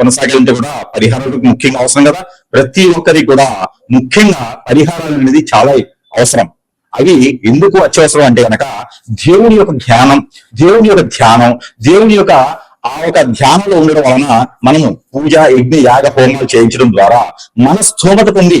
కొనసాగాలంటే కూడా పరిహారాలు ముఖ్యంగా అవసరం కదా? ప్రతి ఒక్కరికి కూడా ముఖ్యంగా పరిహారాలు అనేది చాలా అవసరం. అవి ఎందుకు అత్యవసరం అంటే కనుక దేవుని యొక్క ధ్యానం దేవుని యొక్క ధ్యానం దేవుని యొక్క ఆ యొక్క ధ్యానంలో ఉండడం వలన మనము పూజ యజ్ఞ యాగ హోమాలు చేయించడం ద్వారా మన స్థోమత పొంది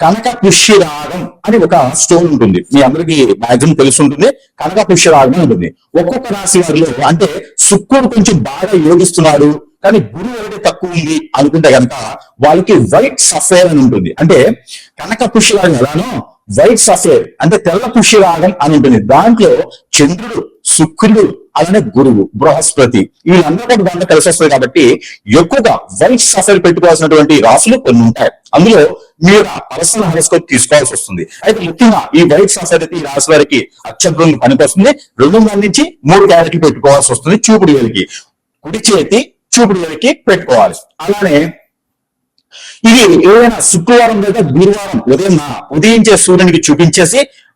కనక పుష్యరాగం అని ఒక స్టోన్ ఉంటుంది. మీ అందరికి మ్యాక్సిమం తెలిసి ఉంటుంది కనక పుష్యరాగం ఉంటుంది. ఒక్కొక్క రాశి వారిలో అంటే శుక్రుడు కొంచెం బాగా యోగిస్తున్నాడు కానీ గురువు ఒకటి తక్కువ ఉంది అనుకుంటే కనుక వాళ్ళకి వైట్ సఫేర్ అని ఉంటుంది. అంటే కనక పుష్యరాగం ఎలానో వైట్ సఫేర్ అంటే తెల్ల పుష్యరాగం అని ఉంటుంది. దాంట్లో చంద్రుడు శుక్రుడు అలానే గురువు బృహస్పతి. వీళ్ళందరూ దాంట్లో కలిసి వస్తుంది కాబట్టి ఎక్కువగా వైట్ సఫైర్ పెట్టుకోవాల్సినటువంటి రాశులు కొన్ని ఉంటాయి. అందులో మీరు పర్సనల్ హెరోస్కోప్ తీసుకోవాల్సి వస్తుంది. అయితే ముఖ్యంగా ఈ వైట్ సఫర్ అయితే ఈ రాశి వారికి అత్యద్భుతంగా పనికొస్తుంది. రెండు వందల నుంచి మూడు క్యారెట్లు పెట్టుకోవాల్సి వస్తుంది చూపుడు వేలికి. కుడి చేతి చూపుడు వేలికి పెట్టుకోవాలి. అలానే ఇది ఏదైనా శుక్రవారం లేదా గురువారం ఉదయం ఉదయించే సూర్యునికి చూపించేసి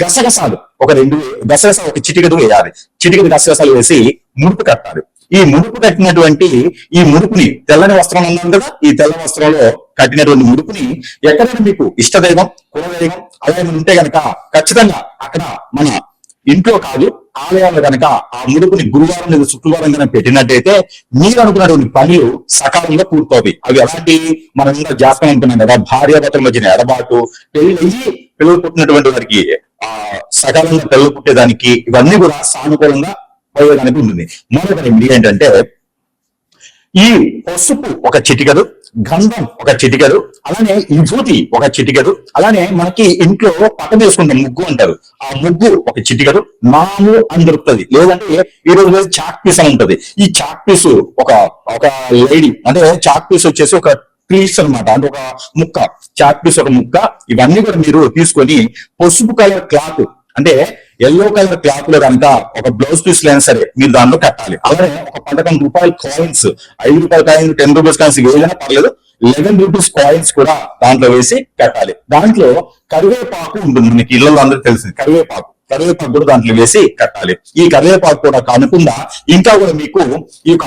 గసగసాలు. ఒక రెండు గసగసాలు గసగస ఒక చిటికెడు వేయాలి చిటికెడు గసగసాలు వేసి ముడుపు కట్టాలి. ఈ ముడుపు కట్టినటువంటి ఈ ముడుపుని తెల్లని వస్త్రం అన్నాం కదా ఈ తెల్ల వస్త్రంలో కట్టినటువంటి ముడుపుని ఎక్కడైనా మీకు ఇష్టదైవం కులదైవం అలాగే ఉంటే గనక ఖచ్చితంగా అక్కడ మన ఇంట్లో కాదు ఆలయాలు కనుక ఆ ముడుపుని గురువారం లేదా శుక్రవారం కనుక పెట్టినట్టయితే మీరు అనుకున్నటువంటి పనులు సకాలంలో పూర్తవుతాయి. అవి ఎలాంటి మనం ఇంకా జాతకం అనుకున్నాం కదా భార్యాభర్తల మధ్యన ఎడబాటు పెళ్ళి అయ్యి పిల్లలు పుట్టినటువంటి వారికి ఆ సకాలంలో పిల్లలు పుట్టేదానికి ఇవన్నీ కూడా సానుకూలంగా పోయేదానికి ఉంటుంది. మరొక రెమెడీ ఏంటంటే ఈ పసుపు ఒక చిటికలు గంధం ఒక చిటికలు అలానే విభూతి ఒక చిటికలు అలానే మనకి ఇంట్లో పక్కన వేసుకుంటాం ముగ్గు అంటారు. ఆ ముగ్గు ఒక చిటికలు నాము అని దొరుకుతుంది లేదంటే ఈ రోజు చాక్ పీస్ అని ఉంటది. ఈ చాక్ పీస్ ఒక ఒక లేడీ అంటే చాక్ పీస్ వచ్చేసి ఒక పీస్ అన్నమాట. అంటే ఒక ముక్క చాక్ పీస్ ఒక ముక్క. ఇవన్నీ కూడా మీరు తీసుకొని పసుపు కలర్ క్లాత్ అంటే ఎల్లో కలర్ క్లాత్లో కనుక ఒక బ్లౌజ్ పీస్ లేని సరే మీరు దాంట్లో కట్టాలి. అలానే ఒక పదకొండు రూపాయల కాయిన్స్ ఐదు రూపాయల కాయిన్స్ టెన్ రూపీస్ కాయిన్స్ ఏదైనా పర్లేదు లెవెన్ రూపీస్ కాయిన్స్ కూడా దాంట్లో వేసి కట్టాలి. దాంట్లో కరివేపాకు ఉంటుంది మనకి ఇళ్ళలో అందరికీ తెలిసింది కరివేపాకు కరివేపాకు కూడా దాంట్లో వేసి కట్టాలి. ఈ కరివేపాకు కూడా కనుకుండా ఇంకా కూడా మీకు ఈ యొక్క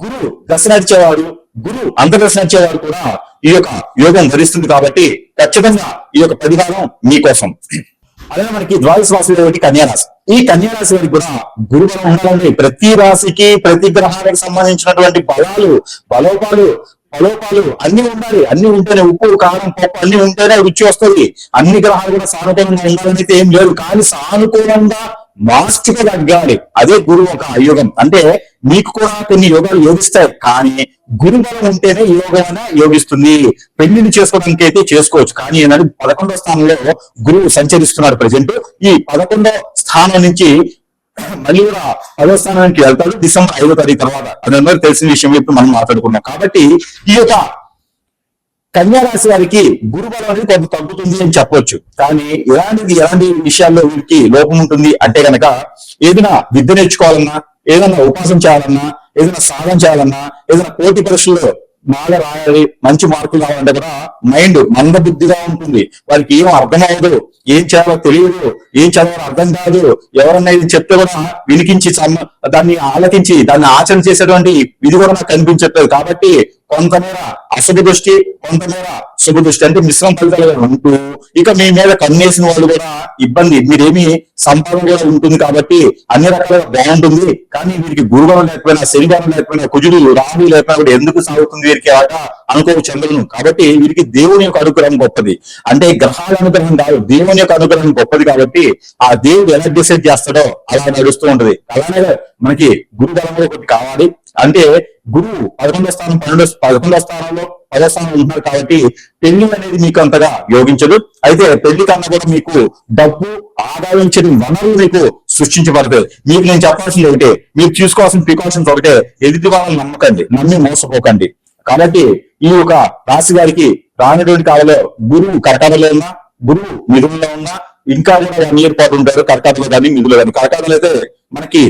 గురు దశ నడిచేవాడు గురు అంతర్దశ నడిచేవాడు కూడా ఈ యొక్క యోగం ధరిస్తుంది కాబట్టి ఖచ్చితంగా ఈ యొక్క పరిహారం మీకోసం అలాగే మనకి ద్వాదశ రాశి ఒకటి కన్యారాశి. ఈ కన్యారాశి వారికి కూడా గురుబలం ఉండాలండి. ప్రతి రాశికి ప్రతి గ్రహానికి సంబంధించినటువంటి బలాలు బలోపాలు బలోపాలు అన్ని ఉండాలి. అన్ని ఉంటేనే ఉప్పు కారం పప్పు అన్ని ఉంటేనే రుచి వస్తుంది. అన్ని గ్రహాలు కూడా సానుకూలంగా ఉండాలని అయితే ఏం లేదు. కానీ సానుకూలంగా మాస్టర్ తగ్గాలి అదే గురువు ఒక యోగం. అంటే మీకు కూడా కొన్ని యోగాలు యోగిస్తాయి. కానీ గురుబలం ఉంటేనే యోగాన యోగిస్తుంది. పెళ్ళిని చేసుకోవడానికి అయితే చేసుకోవచ్చు. కానీ ఏంటంటే పదకొండో స్థానంలో గురువు సంచరిస్తున్నారు ప్రజెంట్. ఈ పదకొండో స్థానం నుంచి మళ్ళీ కూడా పదో స్థానానికి వెళ్తాడు డిసెంబర్ ఐదో తారీఖు తర్వాత. అది తెలిసిన విషయం. ఇప్పుడు మనం మాట్లాడుకున్నాం కాబట్టి ఈ యొక్క కన్యా రాశి వారికి గురుబలం అనేది కొంత తగ్గుతుంది అని చెప్పొచ్చు. కానీ ఎలాంటిది ఎలాంటి విషయాల్లో వీరికి లోపం ఉంటుంది అంటే కనుక ఏదైనా విద్య నేర్చుకోవాలన్నా ఏదైనా ఉపాసన చేయాలన్నా ఏదైనా సాధన చేయాలన్నా ఏదైనా పోటీ పరీక్షల్లో బాగా రాయాలి మంచి మార్కులు రావాలంటే కూడా మైండ్ మంద బుద్ధిగా ఉంటుంది. వారికి ఏం అర్థం అవ్వదు ఏం చేయాలో తెలియదు ఏం చదవాలో అర్థం కాదు. ఎవరన్నా ఇది చెప్తే కూడా వినికించి దాన్ని ఆలకించి దాన్ని ఆచరణ చేసేటువంటి ఇది కూడా నాకు కనిపించట్లేదు. కాబట్టి కొంతమేర అసలు దృష్టి కొంతమేర శుభ దృష్టి అంటే మిశ్రమ ఫలితాలుగా ఉంటూ ఇక మీ మీద కన్నేసిన వాళ్ళు కూడా ఇబ్బంది. మీరేమి సంపాదన కూడా ఉంటుంది కాబట్టి అన్ని రకాలుగా బాగుంటుంది. కానీ వీరికి గురుగణం లేకపోయినా శనివారం లేకపోయినా కుజుడు రాహు లేకపోయినా కూడా ఎందుకు సాగుతుంది వీరికి అలాగా అనుకోవు చంద్రులను. కాబట్టి వీరికి దేవుని యొక్క అనుగ్రహం గొప్పది. అంటే గ్రహాల అనుగ్రహం కాదు దేవుని యొక్క అనుగ్రహం గొప్పది కాబట్టి ఆ దేవుడు ఎలా డిసైడ్ చేస్తాడో అలా నడుస్తూ ఉంటది. అలానే మనకి గురుబలం ఒకటి కావాలి. అంటే గురువు పదకొండో స్థానం పన్నెండో పదకొండో స్థానంలో పదో స్థానంలో ఉంటున్నారు కాబట్టి పెళ్ళి అనేది మీకు అంతగా యోగించదు. అయితే పెళ్ళి కన్నా కూడా మీకు డబ్బు ఆదాయించిన వనరులు మీకు సృష్టించబడతాయి. మీకు నేను చెప్పాల్సింది ఒకటే మీరు తీసుకోవాల్సిన ప్రికాషన్స్ ఒకటే ఎదుటి వాళ్ళని నమ్మకండి నమ్మి మోసపోకండి. కాబట్టి ఈ యొక్క రాశి గారికి రానటువంటి కాలంలో గురువు కర్కాటలో ఉన్నా గురువు మిథునంలో ఉన్నా ఇంకా కూడా వన్ ఇయర్ పాటు ఉంటారు కర్కాటలో కానీ మిథులో కానీ. కర్కాటలో అయితే మనకి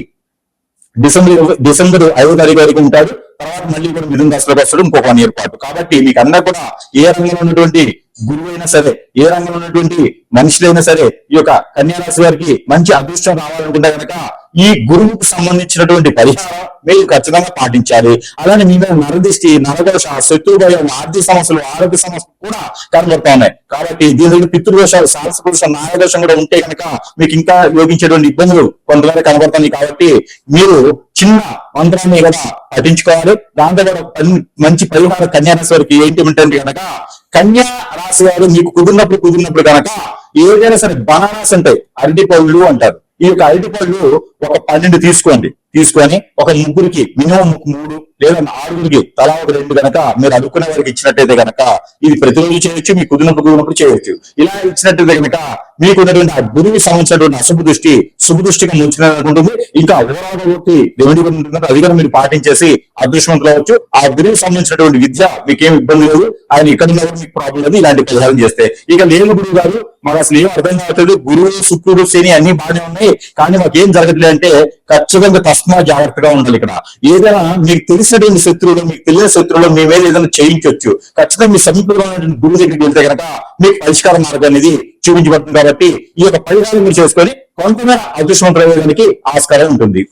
డిసెంబర్ డిసెంబర్ ఐదో తారీఖు వరకు ఉంటాడు. తర్వాత మళ్ళీ కూడా మిథున రాశిలోకి వస్తాడు ఇంకొక వన్ ఇయర్ పాటు. కాబట్టి మీకు అందరూ కూడా ఏ రంగంలో ఉన్నటువంటి గురువు అయినా సరే ఏ రంగంలో ఉన్నటువంటి మనుషులైనా సరే ఈ యొక్క కన్యారాశి వారికి మంచి అదృష్టం రావాలనుకుంటే కనుక ఈ గురువుకు సంబంధించినటువంటి పరిహారం మీరు ఖచ్చితంగా పాటించాలి. అలానే మీ మీద నరదిష్టి నరదోష శత్రుభయం ఆర్థిక సమస్యలు ఆరోగ్య సమస్యలు కూడా కనబడతా ఉన్నాయి కాబట్టి దీని పితృదోషాలు సాహస నాయదోషం కూడా ఉంటే కనుక మీకు ఇంకా యోగించేటువంటి ఇబ్బందులు కొంతవరకు కనబడుతుంది కాబట్టి మీరు చిన్న మంత్రాన్ని కూడా పఠించుకోవాలి. దాంతో కూడా పని- మంచి పరిహార కన్యారాశి వారికి ఏంటి ఉంటుంది కనుక కన్యా రాశి వారు మీకు కుదిరినప్పుడు కుదిరినప్పుడు కనుక ఏదైనా సరే బనారస్ ఉంటాయి అరటి పళ్ళు అంటారు. ఈ యొక్క అరటి పళ్ళు ఒక పన్నెండు తీసుకోండి. తీసుకొని ఒక ముగ్గురికి మినిమం మూడు లేదా ఆరుగురికి తలా ఒక రెండు గనక మీరు అనుకునే వారికి ఇచ్చినట్టయితే గనక ఇది ప్రతిరోజు చేయొచ్చు మీ కుదిరినప్పుడు కుదిరినప్పుడు చేయొచ్చు. ఇలా ఇచ్చినట్టయితే కనుక మీకు ఉన్నటువంటి ఆ గురువు సంబంధించినటువంటి అశుభ దృష్టి శుభ దృష్టిగా ముంచినట్టుంటుంది ఇంకా ఓవరాల్ ఒకటి ఉంటుంది. అది కూడా మీరు పాటించేసి అదృష్టవంతులు అవ్వచ్చు. ఆ గురువు సంబంధించినటువంటి విద్య మీకేం ఇబ్బంది లేదు. ఆయన ఇక్కడ ఉన్నవారు మీకు ప్రాబ్లం లేదు. ఇలాంటి పరిహారం చేస్తే. ఇక లేని గురువు గారు మాకు అసలు ఏం అర్థం కావట్లేదు. గురువు శుక్రుడు శని అన్ని బాగానే ఉన్నాయి. కానీ మాకు ఏం జరగట్లేదు అంటే ఖచ్చితంగా తస్మా జాగ్రత్తగా ఉండాలి ఇక్కడ. ఏదైనా మీకు తెలిసినటువంటి శత్రువులు మీకు తెలియని శత్రువులు మీ మీద ఏదైనా చేయించవచ్చు ఖచ్చితంగా మీ సమీపంలో గురువు దగ్గరికి వెళ్తే కనుక మీకు పరిష్కార మార్గం అనేది చూపించబడుతుంది కాబట్టి ఈ యొక్క పరిహారం మీరు చేసుకొని కొంతమేర అదృష్టవంతులయ్యేదానికి ఆస్కారం ఉంటుంది.